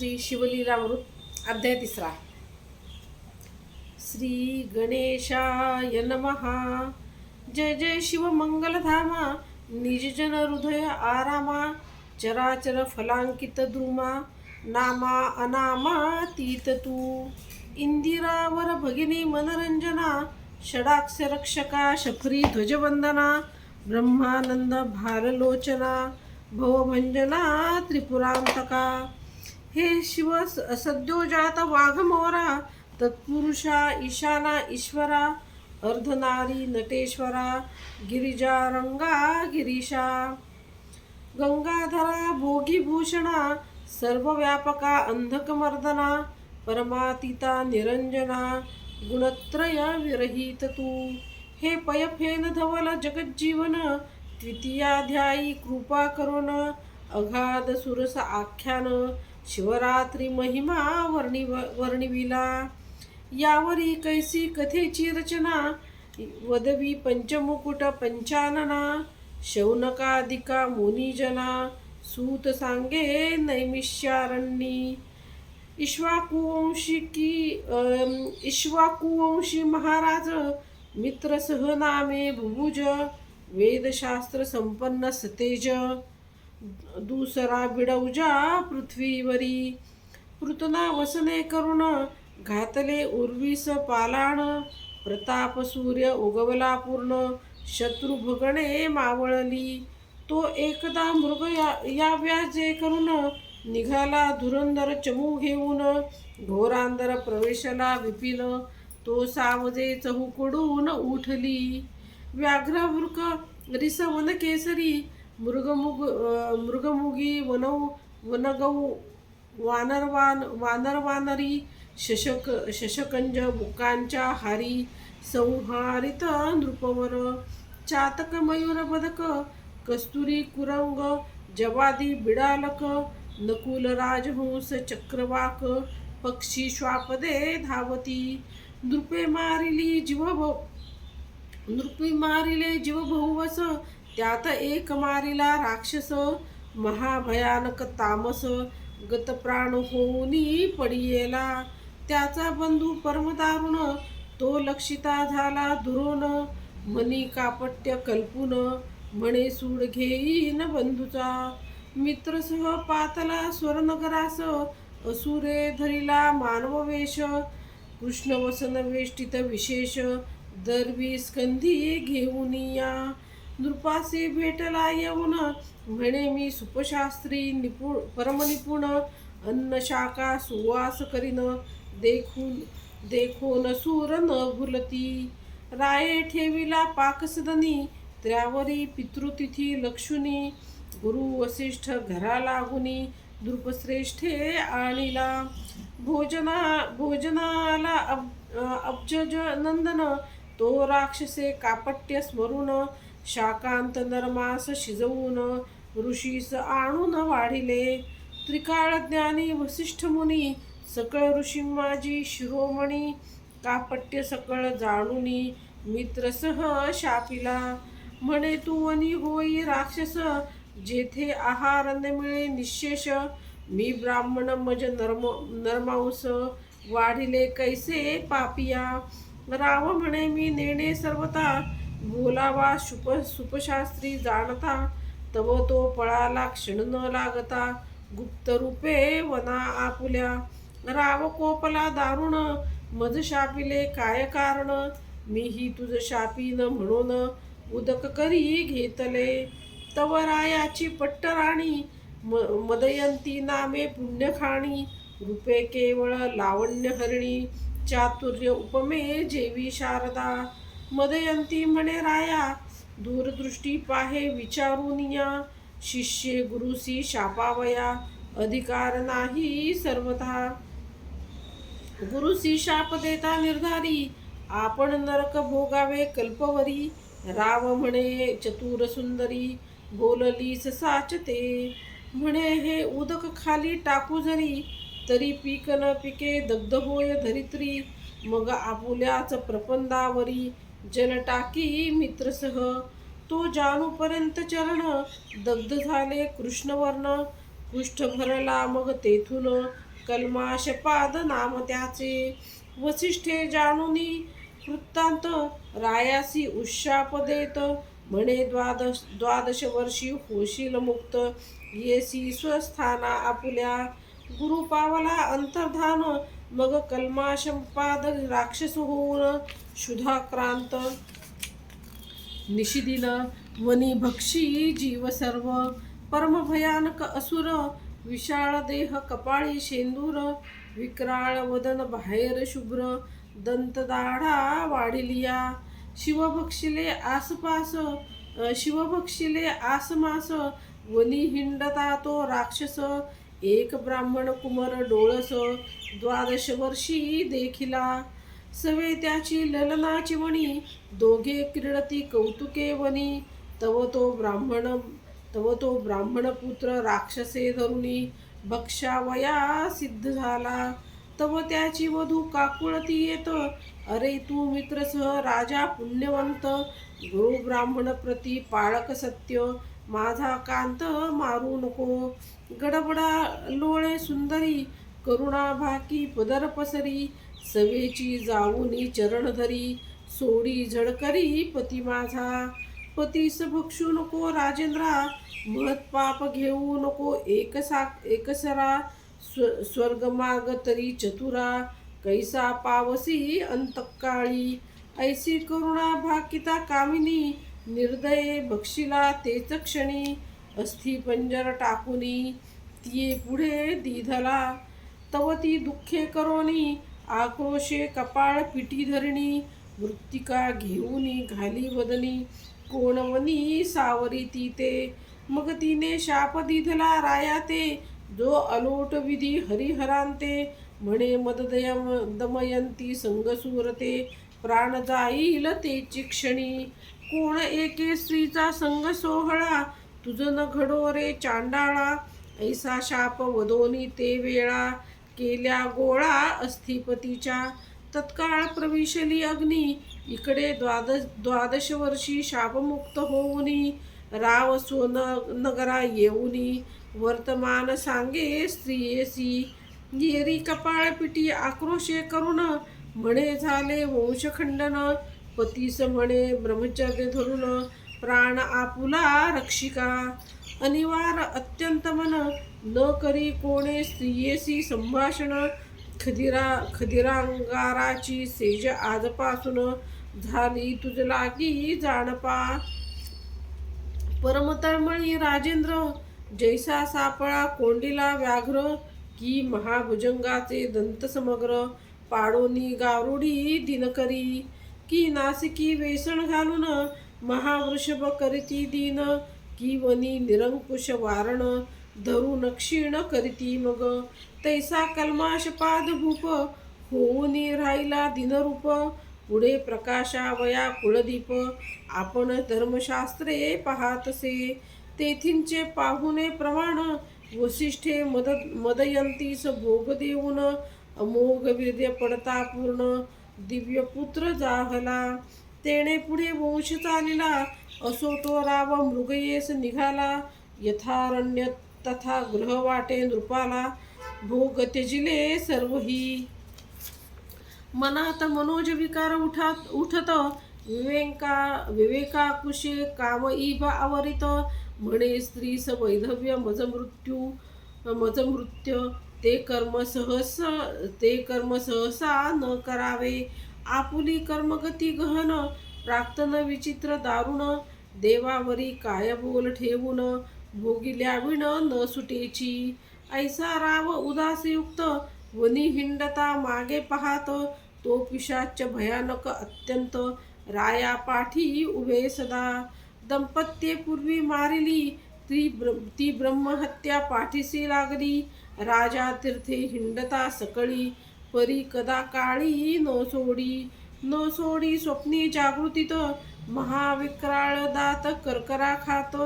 श्री शिवलीलामृत अध्याय तिसरा. श्री गणेशाय नमहा जय जय शिव मंगलधामा. निजजन हृदय आरामा. चराचर फलांकित द्रुमा नामा अनामा तीत तू. इंदिरावर भगिनी मनरंजना. षडाक्षरक्षका शफरी ध्वजवंदना. ब्रह्मानंद भारलोचना. भवभंजना त्रिपुरांतका. हे शिव स- सद्योजात वाघमोरा तत्पुरुषा ईशाना ईश्वरा अर्धनारी नटेश्वरा गिरिजारंगा गिरीशा गंगाधरा भोगीभूषणा सर्वव्यापका अंधकमर्दना परमातीता निरंजना गुणत्रय विरहित तू. हे पयफेन धवल जगज्जीवन द्वितीयाध्यायी कृपा करुण अगाध सुरस आख्यान शिवरात्री महिमा वर्णि वर्णिविला. यावरी कैसी कथेची रचना वदवी पंचमुकुट पंचानना शौनकादिका मुनिजना सूत सांगे नैमिष्यारण्यी. इश्वाकुवंशी की इश्वाकुवंशी महाराज मित्रसह नामे भुभुज वेदशास्त्र संपन्न सतेज. दुसरा विडौजा पृथ्वीवरी पृतना वसने करुण घातले उर्वीस पालाण प्रताप सूर्य उगवला पूर्ण शत्रू भगणे मावळली. तो एकदा मृग या या व्याजे करून निघाला धुरंदर चमू घेऊन घोरांदर प्रवेशला विपिन तो सावजे चहूकडून उठली. व्याघ्र रिसवन केसरी मृगमुग मृगमुगी वनौ वनगौ वानरवान वानरवानरी शशक शशकंज बुकांच्या हारी संहारित नृपवर चातक मयूर कस्तुरी कुरंग जवादी बिडालक नकुल राजहंस चक्रवाक पक्षी श्वापदे धावती नृपे मारिली जीव नृपे मारिले जीव बहुवस त्यात एक मारिला राक्षस महाभयानक तामस गतप्राण होऊनी पडियेला. त्याचा बंधू परमदारुण तो लक्षिता झाला दुरोण. मनी कापट्य कल्पून म्हणे सूड घेईन बंधूचा. मित्रसह पातला स्वर्णगरास असुरे धरिला मानव वेश कृष्ण वसन वेष्टित विशेष दरवी स्कंधी घेऊन या. नृपासे भेटला येऊन म्हणे मी सुपशास्त्री निपुण परमनिपुण अन्न शाखा सुवास करीन. देखून देखून सूर न भुलती. राये ठेविला पाकसदनी. त्र्यावरी पितृतिथी लक्षुनी गुरु वसिष्ठ घरा लागुनी. नृपश्रेष्ठे आणिला. भोजना भोजनाला अब अब्जज नंदन. तो राक्षसे कापट्य स्मरून शाकांत नरमास शिजवून ऋषीस आणून वाढिले. त्रिकाळ ज्ञानी वसिष्ठ मुनी सकळ ऋषी माझी शिरोमणी कापट्य सकळ जाणुनी मित्रसह शापिला. म्हणे तू वनी होई राक्षस जेथे आहार न मिळे निशेष मी ब्राह्मण मज नर्म नरमांस वाढिले कैसे पापिया? राव म्हणे मी नेणे सर्वता बोलावा शुप सुपशास्त्री जाणता तव तो पळाला क्षण न लागता गुप्त रूपे वना आपुल्या. राव कोपला दारुण मज शापिले काय कारण? मीही तुझ शापीन म्हणून उदक करी घेतले. तव रायाची पट्टराणी म मदयंती नामे पुण्यखाणी. रूपे केवळ लावण्य हरिणी चातुर्य उपमे जेवी शारदा. मदयंती म्हणे राया दूरदृष्टी पाहे विचारून या. शिष्ये गुरुसी शापावया अधिकार नाही सर्वथा. गुरुसी शाप देता निर्धारी आपण नरक भोगावे कल्पवरी. राव म्हणे चतुर सुंदरी बोललीस साचते. म्हणे हे उदक खाली टाकू जरी तरी पीक न पिके दग्ध होय धरित्री. मग आपुल्याच प्रपंदावरी जल टाकी मित्रसह. तो जानूपर्यंत चरण दग्ध झाले कृष्णवर्ण. कुष्ठ भरला मग तेथून कलमाशपाद नाम त्याचे. वसिष्ठे जाणुनी वृत्तांत रायासी उशाप देत. म्हणे द्वादश द्वादश वर्षी होशील मुक्त. येसी स्वस्थाना आपुल्या. गुरु पावला अंतर्धान मग कल्माशंपाद राक्षस होऊन शुधाक्रांत निशिदिन वनी भक्षी जीव सर्व. परम भयानक असुर विशाळ देह कपाळी शेंदूर. विक्राळ वदन बाहेर शुभ्र. दंतदाढा वाढिलिया. शिवभक्षिले आसपास. शिवभक्षिले आसमास. वनी हिंडता तो राक्षस. एक ब्राह्मण कुमर डोळस द्वादश वर्षी देखिला. सवे त्याची ललनाची वणी दोघे क्रीडती कौतुके वनी. तव तो ब्राह्मण तव तो ब्राह्मण पुत्र राक्षसे धरुणी भक्षावया सिद्ध झाला. तव त्याची वधू काकुळती येत अरे तू मित्रसह राजा पुण्यवंत गुरु ब्राह्मण प्रती पाळक सत्य. माझा कांत मारू नको. गडबडा लोळे सुंदरी करुणा भाकी पदर पसरी सवेची जाऊनी चरण धरी सोडी झडकरी पती माझा. पतीस भक्षू नको राजेंद्रा महत पाप घेऊ नको एकसा एकसरा स्व स्वर्गमाग तरी चतुरा. कैसा पावसी अंतकाळी ऐसी करुणा भाकिता कामिनी निर्दये बक्षिला तेच क्षणी अस्थि पंजर टाकुनी तिये पुढे दिधला. तव ती दुःखे करोनी आक्रोशे कपाळ पिटी धरणी मृत्तिका घेऊनी घाली वदनी. कोणवनी सावरी ती ते? मग तिने शाप दिधला राया ते जो अलोट विधी हरिहरांते. म्हणे मददयम दमयंती संगसूरते प्राण जाईल तेची क्षणी. कोण एके स्त्रीचा संग सोहळा? तुझं न घडो रे चांडाळा. ऐसा शाप वदोनी ते वेळा. केल्या गोळा अस्थिपतीच्या. तत्काळ प्रविशली अग्नी. इकडे द्वादश द्वादश वर्षी शापमुक्त होऊनी. राव सोन नगरा येऊनी. वर्तमान सांगे स्त्रियेसी येरी कपाळ पिटी आक्रोशे करून म्हणे झाले वंशखंडन. पतीस म्हणे ब्रह्मचर्य धरून प्राण आपुला रक्षिका. अनिवार अत्यंत मन न करी कोणे स्त्रियेसी संभाषण खदिरा खदिरांगाराची सेज आजपासून झाली तुझला की जाणपा. परमतळमळी राजेंद्र जैसा सापळा कोंडीला व्याघ्र की महाभुजंगाचे दंत समग्र पाडोनी गारुडी दिनकरी. की नासिकी वेसण घालून महावृषभ करीती दिन की वनी निरंकुश वारण धरून क्षीण करीती मग. तैसा कल्माश पाद भूप राहिला दिनरूप. पुढे प्रकाशावया कुळदीप आपण धर्मशास्त्रे पाहातसे. तेथींचे पाहुणे प्रमाण वसिष्ठे मद मदयंतीस भोग देऊन अमोघ वीर्य पडता पूर्ण. दिव्य पुत्र जाहला तेणे पुढे वंश चालिला. असो तो राव मृगयेस निघाला. यथारण्य तथा गृहवाटे नृपाला. भोग त्यजिले सर्वही. मनात मनोज विकार उठात उठत. विवेका विवेकाकुशे काम इभ आवरित. म्हणे स्त्रीस वैधव्य मज मृत्यू मज मृत्य ते कर्म सहसा ते कर्म सहसा न करावे. आपुली कर्मगती गहन प्राक्तन विचित्र दारुण देवावरी काय बोल ठेवून भोगिल्या विण न सुटेची. ऐसा राव उदासयुक्त वनी हिंडता मागे पाहात तो पिशाच भयानक अत्यंत राया पाठी उभे सदा. दंपत्ये पूर्वी मारिली ती ब्र ती ब्रह्महत्या पाठीसी लागली. राजा तीर्थे हिंडता सकळी परी कदा काळी नो सोडी नो सोडी स्वप्नी जागृतीत महाविक्राळ दात करकरा खात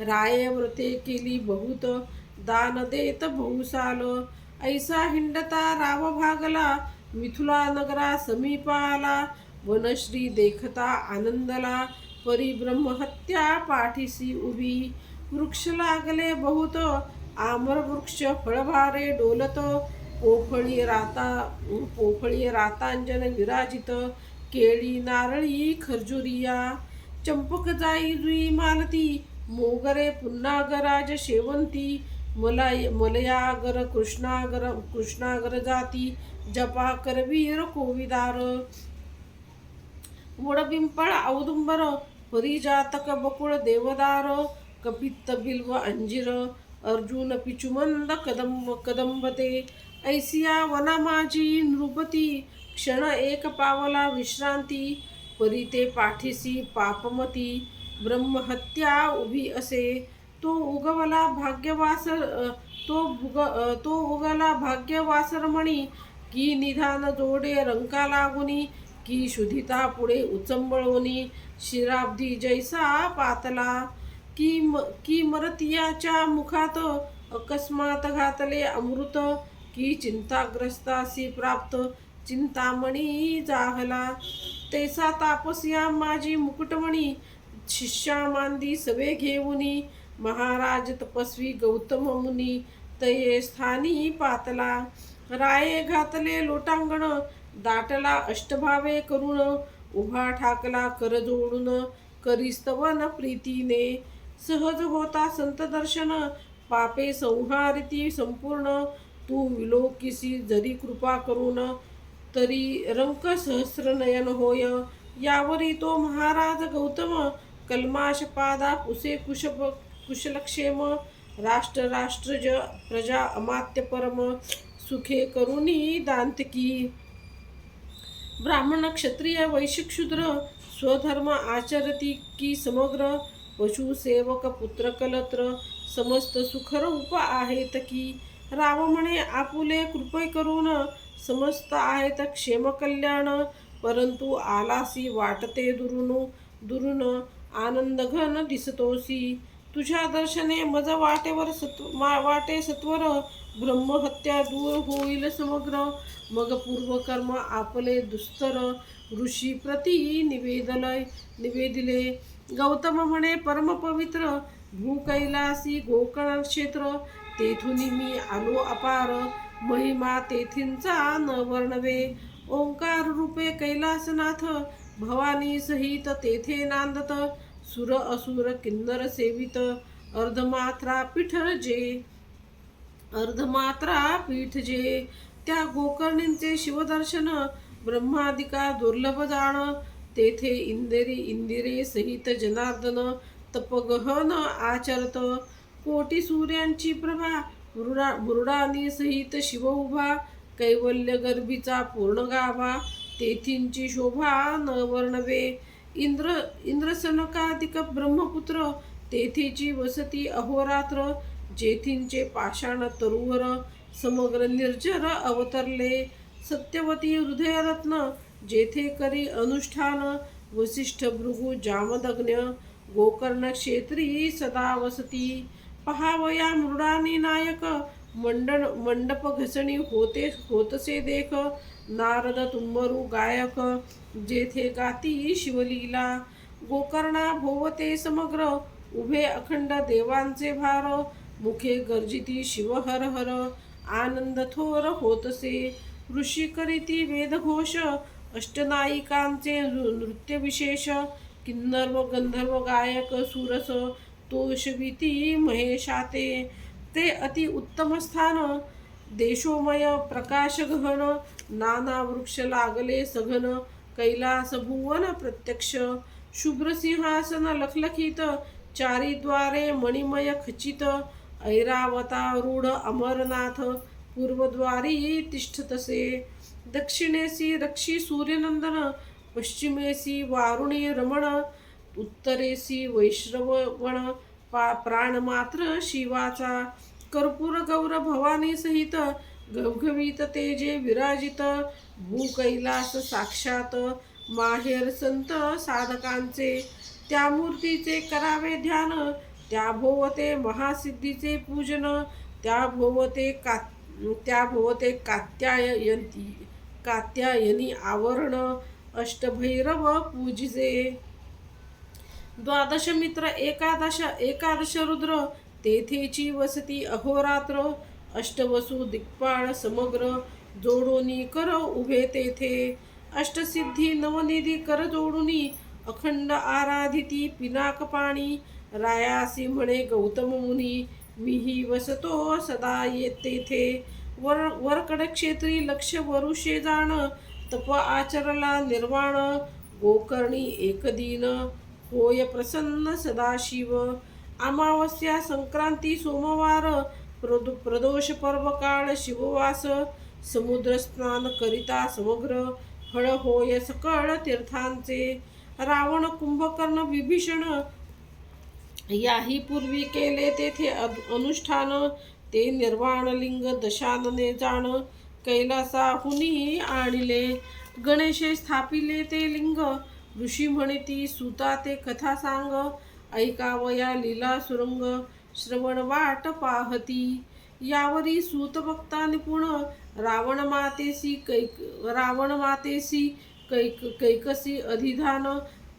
राय व्रते केली बहुत दान देत बहुसाल ऐसा हिंडता राव भागला मिथुला नगरा समीपाला वनश्री देखता आनंदला परी ब्रह्महत्या पाठीसी उभी वृक्ष लागले बहुत आम्रवृक्ष फळभारे डोलत पोफळी राता पोफळी रातांजन विराजित केळी नारळी खर्जुरिया चंपक जाई मालती मोगरे पुन्नागराज शेवंती मलाय मलयागर कृष्णागर कृष्णागर जाती जपा करवीर कोविदार वडबिंपळ औदुंबर परिजातक बकुळ देवदार कपित्त बिल्व अंजिर अर्जुन पिचुमंद कदंब कदंबते ऐसिया वनामाजी नृपती क्षण एक पावला विश्रांती परिते पाठीसी पापमती ब्रह्महत्या उभी असे. तो उगवला भाग्यवासर तो भुग तो उगला भाग्यवासरमणी की निधान जोडे रंका लागुनी की शुधिता पुढे उचंबळोनी शिराब्दी जैसा पातला. की म की मरतियाच्या मुखात अकस्मात घातले अमृत की चिंताग्रस्तासी प्राप्त चिंतामणी जाहला. तैसा तापस्या माझी मुकुटमणी शिष्या मांदी सवे घेऊनी. महाराज तपस्वी गौतम मुनी तये स्थानी पातला. राये घातले लोटांगण दाटला अष्टभावे करुण. उभा ठाकला कर जोडून करिस्तवन प्रीतीने. सहज होता संत दर्शन. पापे संहारिती संपूर्ण. तू विलोकिसी जरी कृपा करून. तरी रंक सहस्र नयन होय. यावरी तो महाराज गौतम. कलमाशपादा पुसे कुशप कुशलक्षेम. राष्ट्र राष्ट्रज प्रजा अमात्य परम. सुखे करुणी दांतकी. ब्राह्मण क्षत्रिय वैश्य शूद्र स्वधर्म आचरती की समग्र. पशुसेवक पुत्रकलत्र समस्त सुखर उप आहेत की? राम म्हणे आपुले कृपय करून समस्त आहेत क्षेम कल्याण परंतु आलासी वाटते दुरुन दुरुन आनंद घन दिसतोसी. तुझ्या दर्शने मज वाटेवर सत्व मा- वाटे सत्वर ब्रह्महत्या दूर होईल समग्र. मग पूर्वकर्म आपले दुस्तर. ऋषी प्रती निवेदलय निवेदिले. गौतम म्हणे परमपवित्र भूकैलासी गोकर्ण क्षेत्र तेथून मी आलो अपार. महिमा तेथींचा न वर्णवे. ओंकार रूपे कैलासनाथ भवानी सहित तेथे नांदत. सुर असुर किन्नर सेवित अर्धमात्रा पीठ जे अर्धमात्रा पीठ जे त्या गोकर्णींचे शिवदर्शन ब्रह्मादिका दुर्लभ जाण तेथे इंदिरी इंदिरे सहित जनार्दन तपगहन आचरत कोटी सूर्यांची प्रभा बुरुडा बुरुडानी सहित शिव उभा कैवल्य गर्भीचा पूर्ण गाभा तेथींची शोभा न वर्णवे इंद्र इंद्रसनकाधिक ब्रह्मपुत्र तेथेची वसती अहोरात्र जेथींचे पाषाण तरुवर समग्र निर्जर अवतरले सत्यवती हृदयरत्न जेथे करी अनुष्ठान वसिष्ठ भृगु जामदग्न गोकर्ण क्षेत्री सदा वसती पहावया मृडानी नायक मंडण मंडप घसणी होते होतसे देख नारद तुंबरू गायक जेथे गाती शिवलीला. गोकर्णा भोवते समग्र उभे अखंड देवांचे भार. मुखे गर्जिती शिव हर हर आनंद थोर होतसे. ऋषी करीती वेदघोष अष्टनायिकांचे नृ- नृत्य विशेष किन्नर व गंधर्व गायक सुरस तोषविती महेशाते. ते अति उत्तम स्थान देशोमय प्रकाश गहन नाना वृक्ष लागले सघन कैलास भुवन प्रत्यक्ष शुभ्रसिंहासन लखलखित चारिद्वारे मणिमय खचित ऐरावतारूढ अमरनाथ पूर्वद्वारी तिष्ठतसे दक्षिणेसी रक्षी सूर्यनंदन पश्चिमेसी वारुणी रमण उत्तरेसी वैश्रवण पा प्राणमात्र शिवाचा कर्पूर गौर भवानी सहित घवघवीत तेजे विराजित. भूकैलास साक्षात माहेर संत साधकांचे. त्या मूर्तीचे करावे ध्यान त्या भोवते महासिद्धीचे पूजन त्या भोवते का त्या भोवते कात्यायंती कात्यायनी आवरण अष्टभैरव पूजिजे. द्वादश मित्र एकादश एकादश रुद्र तेथेची वसती अहोरात्र अष्टवसू दिक्पाळ समग्र जोडोनी कर उभे तेथे. अष्टसिद्धी नवनिधी कर जोडुनी अखंड आराधिती पिनाक पाणी. रायासी म्हणे गौतम मुनी मीही वसतो सदा येत तेथे. वर वरकड क्षेत्री लक्ष वरुषे जाण तप आचरला निर्वाण गोकर्णी एकदिन होय प्रसन्न सदाशिव. अमावस्या संक्रांती सोमवार प्रदो प्रदोष पर्व काळ शिववास समुद्र स्नान करिता समग्र हळ होय सकळ तीर्थांचे रावण कुंभकर्ण विभीषण याही पूर्वी केले तेथे अनुष्ठान. ते निर्वाण लिंग दशानने जाण. कैलासाहुनी आणले. गणेशे स्थापिले ते लिंग. ऋषी म्हणती सुता ते कथा सांग. ऐकावया लीला सुरंग श्रवण वाट पाहती. यावरी सूत भक्ता निपुण रावण मातेसी कैक रावण मातेसी कैक कैकसी अधिधान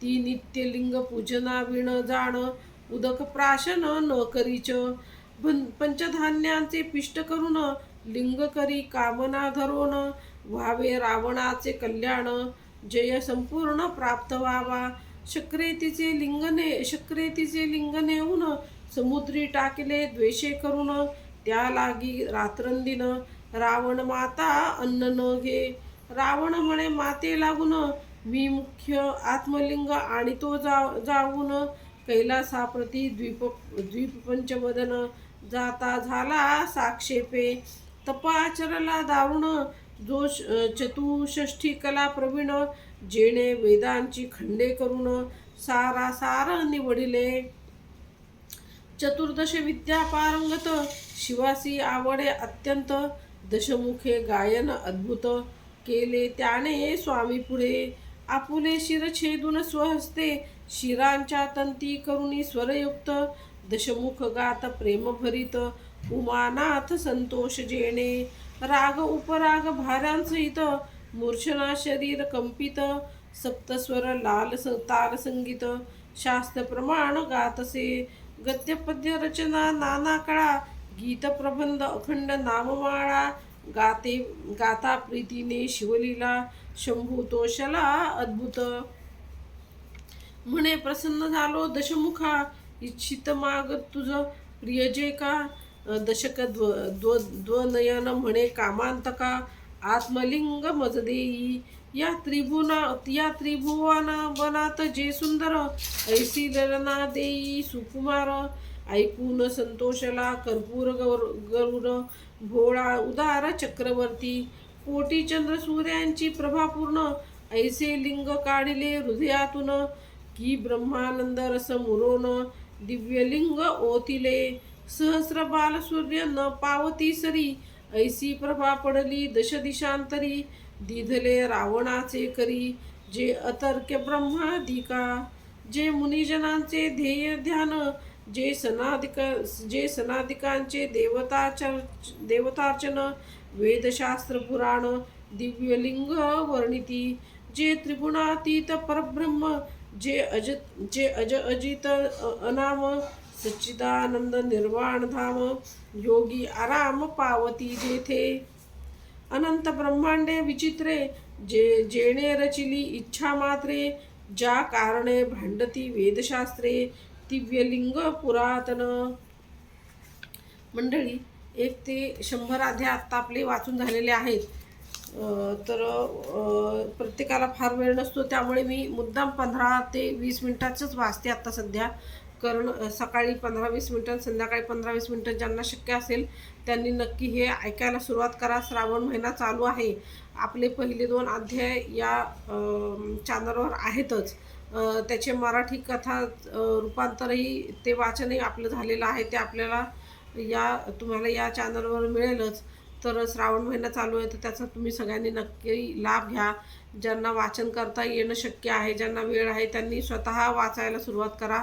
ती नित्यलिंग पूजना विण जाण उदक प्राशन न करीच. पंचधान्यांचे पिष्ट करून लिंग करी कामना धरून व्हावे रावणाचे कल्याण जय संपूर्ण प्राप्त व्हावा. शक्रेतीचे लिंगने शक्रेतीचे लिंग नेऊन समुद्री टाकले द्वेषे करून त्या लागी रात्रंदिन रावण माता अन्न न घे. रावण म्हणे माते लागून मी मुख्य आत्मलिंग आणि तो जा जाऊन कैलासाप्रती द्वीप द्वीपपंचवदन जाता झाला साक्षेपे. तपाचरला दारुण जो श- चतुष्षष्ठी कला प्रवीण जेणे वेदांची खंडे करून सारा सार निवडिले. चतुर्दश विद्या पारंगत शिवासी आवडे अत्यंत दशमुखे गायन अद्भुत केले त्याने स्वामी पुढे. आपुले शिर छेदून स्वहस्ते शिरांच्या तंती करुणी स्वरयुक्त दशमुख गात प्रेमभरित उमानाथ संतोष जेणे. राग उपराग भारांसहित मूर्छना शरीर कंपित सप्तस्वर लाल स ताल संगीत शास्त्र प्रमाण गातसे गद्यपद्य रचना नाना कळा गीत प्रबंध अखंड नाममाळा गाते गाता प्रीतीने शिवलीला शंभू तोषला अद्भुत. म्हणे प्रसन्न झालो दशमुखा इच्छित माग तुझ प्रियजे का? दशक द्व द्व द्वनयन म्हणे कामांतका आत्मलिंग मज देई या त्रिभुना या त्रिभुवाना बनात जे सुंदर ऐसी ललना देई सुकुमार. ऐकून संतोषला कर्पूर गौर गरुड भोळा उदार चक्रवर्ती. कोटी चंद्र सूर्यांची प्रभापूर्ण ऐसे लिंग काढिले हृदयातून. की ब्रह्मानंद रस मुरोन दिव्यलिंग ओतिले. सहस्र बाल सूर्य न पावती सरी. ऐसी प्रभा पडली दश दिशांतरी दिधले रावणाचे करी जे अतर्क्य ब्रह्माधिका जे मुनिजनांचे ध्येय ध्यान जे सनादिक जे सनादिकांचे देवताचर देवतार्चन वेदशास्त्र पुराण दिव्यलिंग वर्णिती जे त्रिगुणातीत परब्रह्म जे अज जे अज अजित अनाम सच्चिदानंद निर्वाण धाम योगी आराम पावती जेथे. अनंत ब्रह्मांडे विचित्रे जे जेणे रचिली इच्छा मात्रे ज्या कारणे भांडती वेदशास्त्रे दिव्यलिंग पुरातन. मंडळी एक ते शंभर अध्याय आत्ता आपले वाचून झालेले आहेत. तर प्रत्येकाला फार वेळ नसतो त्यामुळे मी मुद्दाम पंधरा ते वीस मिनिटाचंच वाचते आत्ता सध्या. कारण सकाळी पंधरा वीस मिनटं संध्याकाळी पंधरा वीस मिनटं ज्यांना शक्य असेल त्यांनी नक्की हे ऐकायला सुरुवात करा. श्रावण महिना चालू आहे. आपले पहिले दोन अध्याय या चॅनलवर आहेतच. त्याचे मराठी कथा रूपांतरही ते वाचनही आपलं झालेलं आहे. ते आपल्याला या तुम्हाला या चॅनलवर मिळेलच. तर श्रावण महिना चालू आहे तर त्याचा तुम्ही सगळ्यांनी नक्की लाभ घ्या. ज्यांना वाचन करता येणं शक्य आहे ज्यांना वेळ आहे त्यांनी स्वतः वाचायला सुरुवात करा.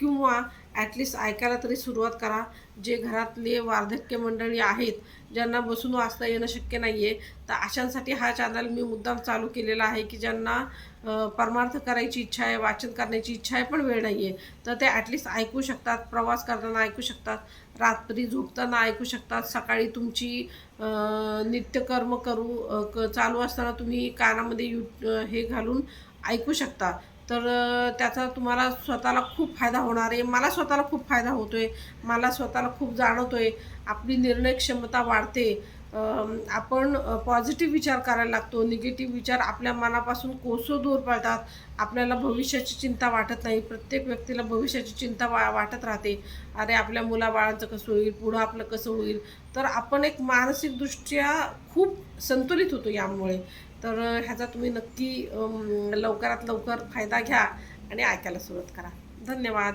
किंवा ॲटलिस्ट ऐकायला तरी सुरुवात करा. जे घरातले वार्धक्य मंडळी आहेत ज्यांना बसून वाचता येणं शक्य नाही आहे तर अशांसाठी हा चॅनल मी मुद्दाम चालू केलेला आहे की ज्यांना परमार्थ करायची इच्छा आहे वाचन करण्याची इच्छा आहे पण वेळ नाही आहे तर ते ॲटलिस्ट ऐकू शकतात प्रवास करताना ऐकू शकतात रात्री झोपताना ऐकू शकतात सकाळी तुमची नित्यकर्म करू क- चालू असताना तुम्ही कानामध्ये यू हे घालून ऐकू शकता. तर त्याचा तुम्हाला स्वतःला खूप फायदा होणार आहे. मला स्वतःला खूप फायदा होतो आहे मला स्वतःला खूप जाणवतो आहे आपली निर्णय क्षमता वाढते. आपण पॉझिटिव्ह विचार करायला लागतो. निगेटिव्ह विचार आपल्या मनापासून कोसो दूर पळतात आपल्याला भविष्याची चिंता वाटत नाही. प्रत्येक व्यक्तीला भविष्याची चिंता वा वाटत राहते. अरे आपल्या मुलाबाळांचं कसं होईल? पुढं आपलं कसं होईल? तर आपण एक मानसिकदृष्ट्या खूप संतुलित होतो यामुळे. तर ह्याचा तुम्ही नक्की लवकरात लवकर फायदा घ्या आणि ऐकायला सुरुवात करा. धन्यवाद.